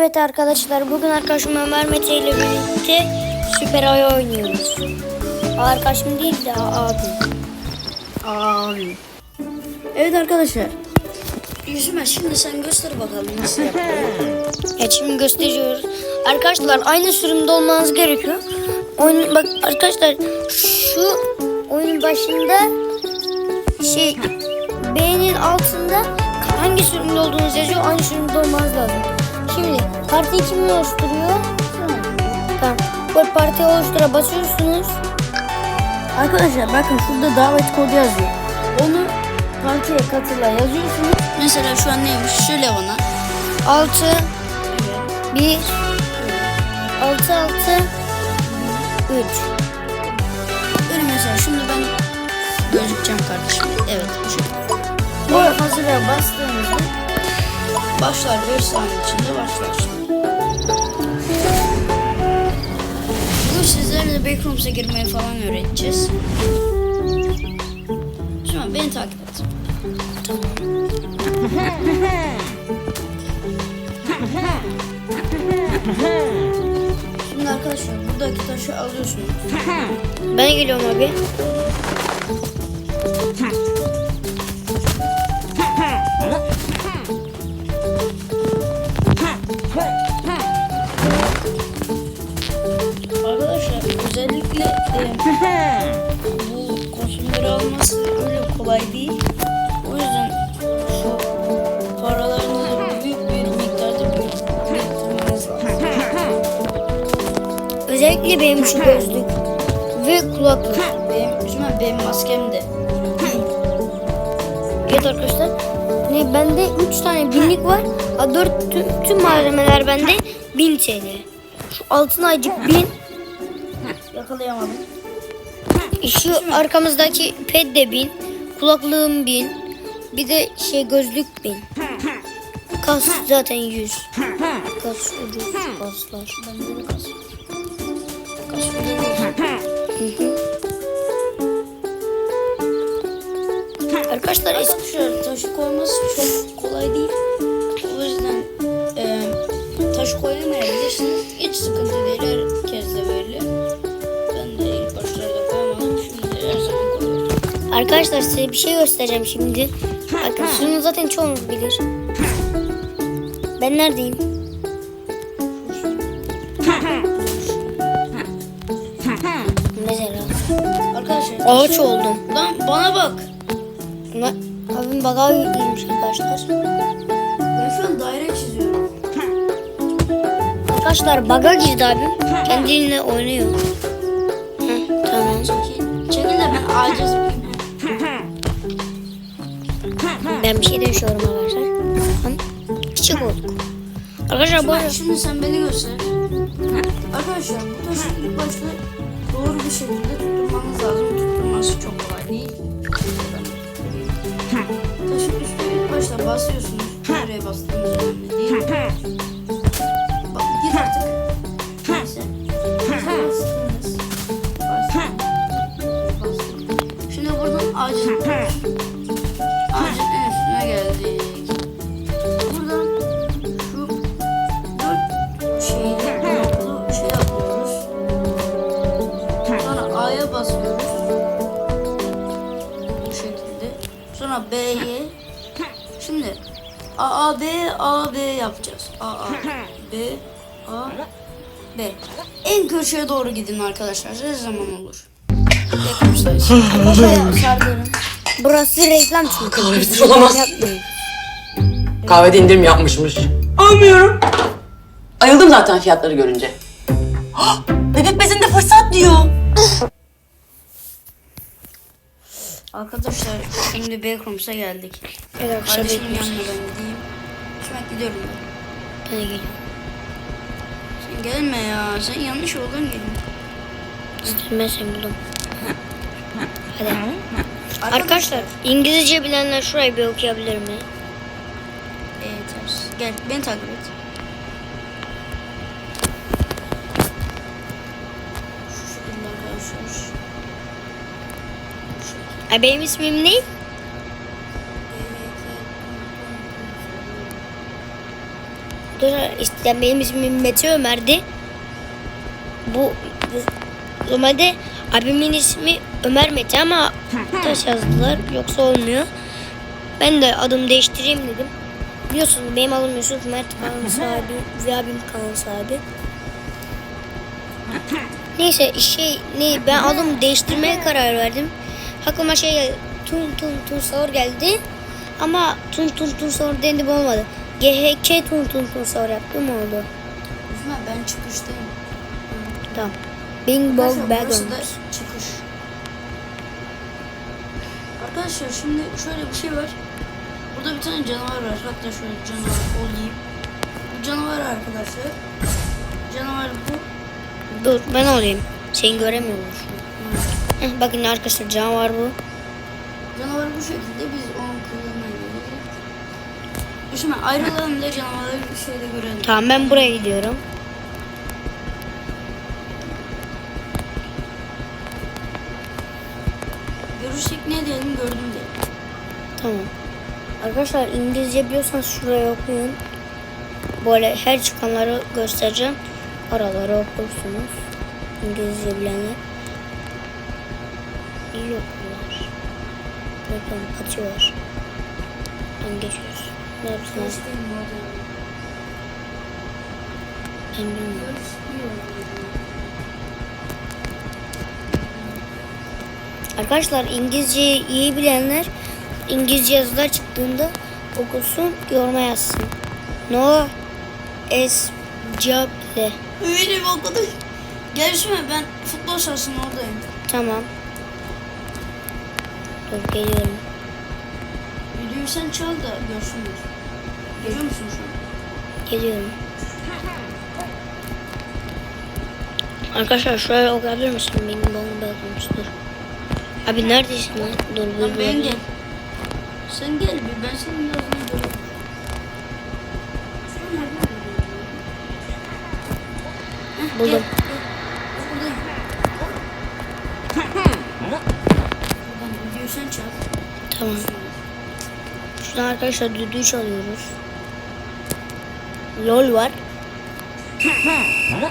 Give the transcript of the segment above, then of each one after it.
Evet arkadaşlar bugün arkadaşım Ömer Mete ile birlikte Süper Ay oynuyoruz. Arkadaşım değil de abi. Abi. Evet arkadaşlar. Yüzüme şimdi sen göster bakalım nasıl yaptın. Evet şimdi gösteriyoruz. Arkadaşlar aynı sürümde olmanız gerekiyor. Oyun, bak arkadaşlar şu oyunun başında şey beğenin altında hangi sürümde olduğunuz yazıyor. Aynı sürümde olmanız lazım. Şimdi partiyi kim oluşturuyor? Tamam. Bu partiyi oluştura basıyorsunuz. Arkadaşlar bakın şurada davet kodu yazıyor. Onu partiye katıla yazıyorsunuz. Mesela şu an neymiş? Söyle bana. 6 1 6 6 3 Böyle mesela şimdi ben gözükeceğim kardeşim. Evet bu şey. Bu hazıra bastığınızda Başlar 5 saniye içinde başlar. Bugün sizlerle Backrooms'a girmeyi falan öğreteceğiz. Şimdi beni takip et. Şimdi arkadaşlar buradaki taşı alıyorsunuz. ben geliyorum abi. Bu kostümleri alması öyle kolay değil. O yüzden şu paralarınızı büyük bir miktarda biriktirmeniz lazım. Özellikle benim şu gözlük ve kulaklık. Benim, üstüme benim maskem de. Evet arkadaşlar. Ne bende 3 tane binlik var. Ha 4 tüm, tüm malzemeler bende 1000 TL. Şu altın aycık 1000. Yakalayamadım. Şu arkamızdaki ped de 1000. Kulaklığım 1000. Bir de şey gözlük 1000. Kas zaten 100. Kas ucuz kaslar. Bende de kas. Kas. Arkadaşlar eski Arkadaşlar taşı koyması çok kolay değil. O yüzden e, taş koyamayabilirsiniz. Hiç sıkıntı değil. Arkadaşlar size bir şey göstereceğim şimdi. Bakın şunu zaten çoğunuz bilir. Ben neredeyim? Mesela. Arkadaşlar Ağaç oldum. lan bana bak. Ama abim baga girmiş arkadaşlar. Ben şu an daire çiziyorum. Arkadaşlar baga girdi abim. Kendiliğine oynuyor. Hı, tamam. Çekil, çekil de ben ağaca Ben bir şey dönüşüyorum arkadaşlar. Tamam. Küçük olduk. Arkadaşlar bu arada Şimdi, sen beni göster. Arkadaşlar bu taşı ilk başta doğru bir şekilde tutturmanız lazım. Tutturması çok kolay değil. Taşın üstüne ilk başta basıyorsunuz. Nereye bastığınız önemli değil. Bak git artık. Neyse. Bastınız. Bastınız. Bastık. Şimdi buradan ağacın A B A B yapacağız. A A B A B. En köşeye doğru gidin arkadaşlar. Her zaman olur. Yakın Kafaya sardırın. burası reklam çünkü. Kahvesiz olamaz. Yapmayın. Kahvede indirim yapmışmış. Almıyorum. Ayıldım zaten fiyatları görünce. Hah, Bebek bezinde fırsat diyor. Arkadaşlar şimdi Backrooms'a geldik. Evet arkadaşlar Kardeşimin yanına ben gideyim. Şimdi gidiyorum ben. Geliyorum. Sen gelme ya. Sen yanlış yoldan geliyorsun. Ben seni buldum. Hadi. Arkadaşlar İngilizce bilenler şurayı bir okuyabilir mi? Evet. Gel beni takip et. Ay benim ismim ne? Arkadaşlar işte benim ismim Mete Ömer'di. Bu, normalde abimin ismi Ömer Mete ama taş yazdılar yoksa olmuyor. Ben de adımı değiştireyim dedim. Biliyorsunuz benim adım Yusuf Mert kanal sahibi ve abim kanal sahibi. Neyse şey ne ben adımı değiştirmeye karar verdim. Aklıma şey. Tun Tun Tun Sahur geldi. Ama Tun Tun Tun Sahur dedim olmadı. GHK Tun Tun Tun Sahur yaptım oldu. Üzme ben çıkıştayım. Tamam. Bing Bong Bag burası da çıkış. Arkadaşlar şimdi şöyle bir şey var. Burada bir tane canavar var. Hatta şöyle canavar olayım. Bu canavar arkadaşlar. Canavar bu. Dur ben olayım. Seni göremiyorum şu an. Heh, bakın arkadaşlar canavar bu. Canavar bu şekilde biz. Şimdi ayrılalım da canavarları bir şeyde görelim. Tamam ben buraya gidiyorum. Görürsek ne diyelim gördüm diyelim. Tamam. Arkadaşlar İngilizce biliyorsanız şuraya okuyun. Böyle her çıkanları göstereceğim. Araları okursunuz. İngilizce bilenler. İyi okuyorlar. Bakın var. Ben geçiyoruz. Arkadaşlar İngilizce iyi bilenler İngilizce yazılar çıktığında okusun, yoruma yazsın. No es job de. Benim okudum. Gel şimdi ben futbol sahasının oradayım. Tamam. Dur geliyorum. Videoyu sen çal da görsünler. Görüyor musun şu an? Geliyorum. Arkadaşlar şuraya okuyabilir misin? Benim bakmış dur. Abi neredesin lan? Dur dur dur. ben gel. Sen gel bir ben senin yazını? Heh, Buldum. Buradan sen çal. Tamam. Şuradan arkadaşlar düdüğü çalıyoruz. LOL var.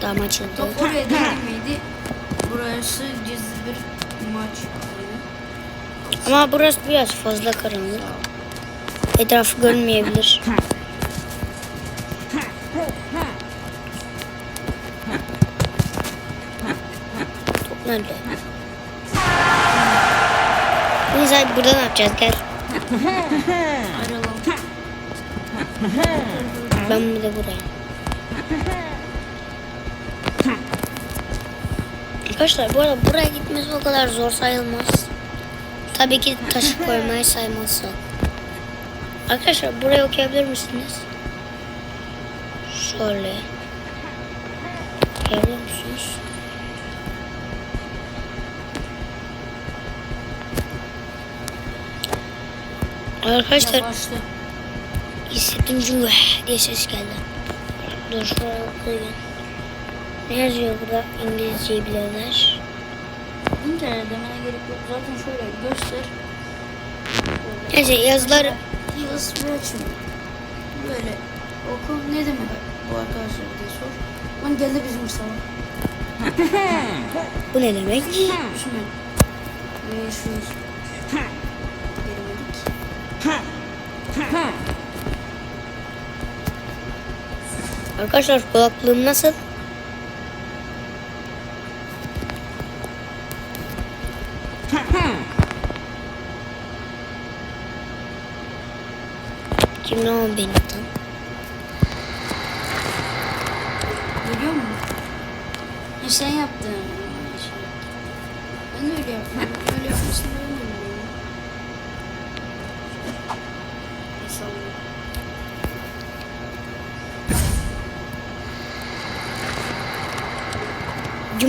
Tamam açıldı. Top oraya değdi miydi? Burası gizli bir maç. Ama burası biraz fazla karanlık. Etrafı görünmeyebilir. Top nerede? Neyse burada ne yapacağız gel. Ben bir de buraya. Arkadaşlar bu arada buraya gitmesi o kadar zor sayılmaz. Tabii ki taşı koymayı saymazsak. Arkadaşlar buraya okuyabilir misiniz? Şöyle. Okuyabilir musunuz? Arkadaşlar Ya başla. Hissettim çünkü diye ses geldi. Dur şuraya okuyayım. Ne yazıyor burada İngilizceyi bilenler? İnternet demene gerek yok. Zaten şöyle göster. Neyse yazılar Heals Virtue. Böyle oku. Ne demek bu arkadaşlar diye sor. Lan geldi bizim Mustafa. bu ne demek? Şimdi. Ve şu. Gelemedik. Arkadaşlar kulaklığım nasıl? Kim ne o benim tam? Görüyor musun? Sen yaptın. Şey. Ben de öyle yaptım. Öyle yapmasını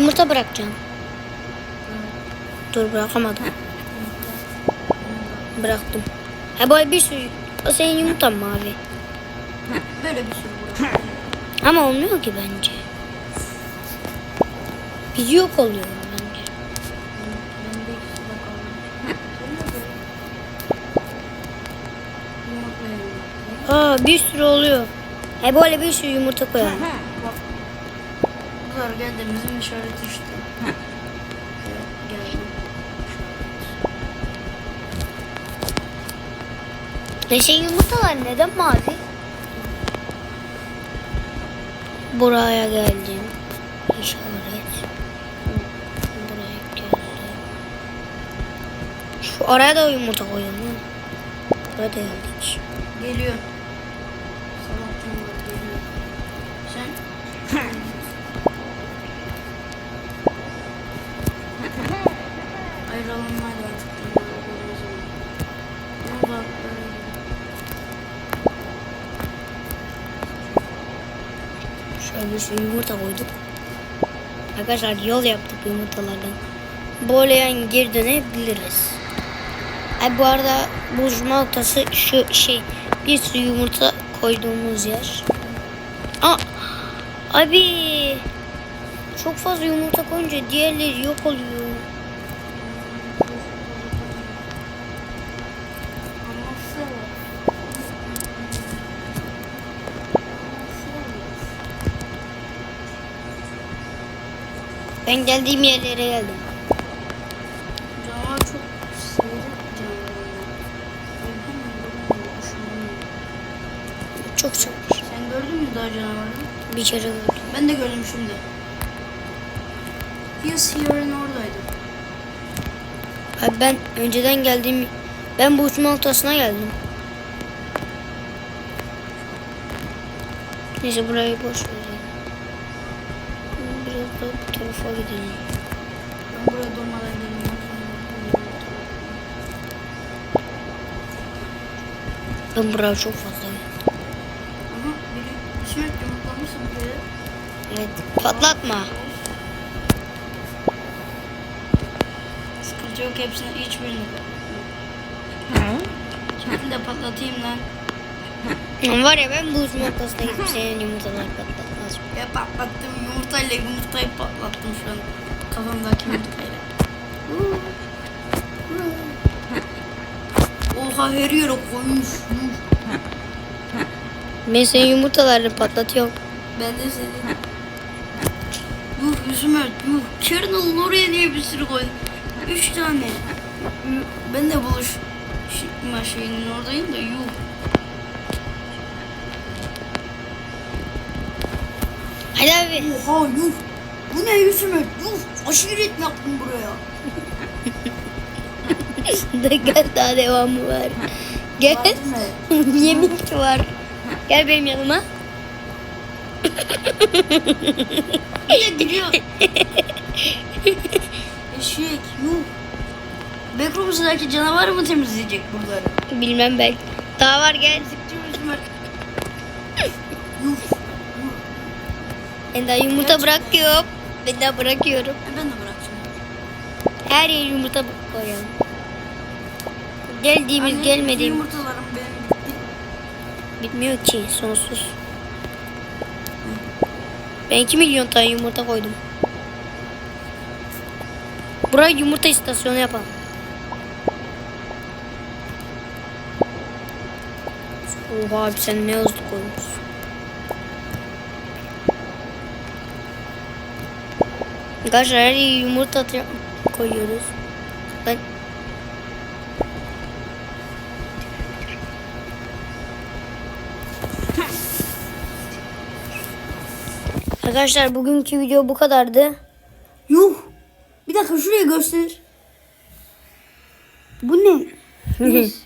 Yumurta bırakacağım. Dur bırakamadım. Bıraktım. Ha boy bir sürü. O senin yumurtan mı abi? Böyle bir sürü. Ama olmuyor ki bence. Bir yok oluyor bence. Aa bir sürü oluyor. E böyle bir sürü yumurta koyalım. Bunlar geldiğimizin işareti işte. Neşe yumurtalar neden mavi? Buraya geldim. İşaret. Buraya geldim. Şu araya da yumurta koyalım. Buraya da geldik. Geliyor. Bir sürü yumurta koyduk. Arkadaşlar yol yaptık yumurtalardan. Boleyen geri dönebiliriz. Ay bu arada buluşma noktası şu şey bir sürü yumurta koyduğumuz yer. Aa, abi çok fazla yumurta koyunca diğerleri yok oluyor. Ben geldiğim yerlere geldim. Çok. Çok çok. Sen gördün mü daha canavarı? Bir kere gördüm. Ben de gördüm şimdi. Yes here'in oradaydı. Abi ben önceden geldiğim ben bu uçma noktasına geldim. Neyse burayı boş verelim. Biraz da bu tarafa gidelim. Ben buraya durmadan geldim. Ben buraya çok fazla. Aha biri İsmet yumurtlamışsın buraya. Evet. Patlatma. Sıkıntı yok hepsini hiçbirini Şimdi de patlatayım lan. Var ya ben bu uçma noktasına gidip senin yumurtaları patlatmaz. Ya patlattım yumurtayla yumurtayı patlattım şu an. Kafamdaki yumurtayla. Oha her yere koymuş. Ben senin yumurtalarını patlatıyorum. Ben de seni. Yuh yüzüm ört yuh. Kernel'ın oraya niye bir sürü koydun? Üç tane. Ben de buluş Şıkma şeyinin oradayım da yuh. Hadi abi. Oha yuh. Bu ne yüzüm ört yuh. Aşiret mi yaptın buraya? Da gel daha devamı var. Gel. Yemin ki var. Gel benim yanıma. Bir de gidiyor. Eşek yuh. Backrooms'daki canavar mı temizleyecek buraları? Bilmem belki. Daha var gel. Siktir yüzüm Ben daha yumurta bırakıyorum. Ben daha bırakıyorum. Ben de bırakacağım. Her yere yumurta koyalım. Geldiğimiz Anne, gelmediğimiz Yumurtalarım benim bitti. bitmiyor ki sonsuz. Ben 2 milyon tane yumurta koydum. Buraya yumurta istasyonu yapalım. Oha abi sen ne hızlı koymuşsun. Arkadaşlar her yumurta koyuyoruz. Ben Arkadaşlar bugünkü video bu kadardı. Yuh. Bir dakika şuraya göster. Bu ne?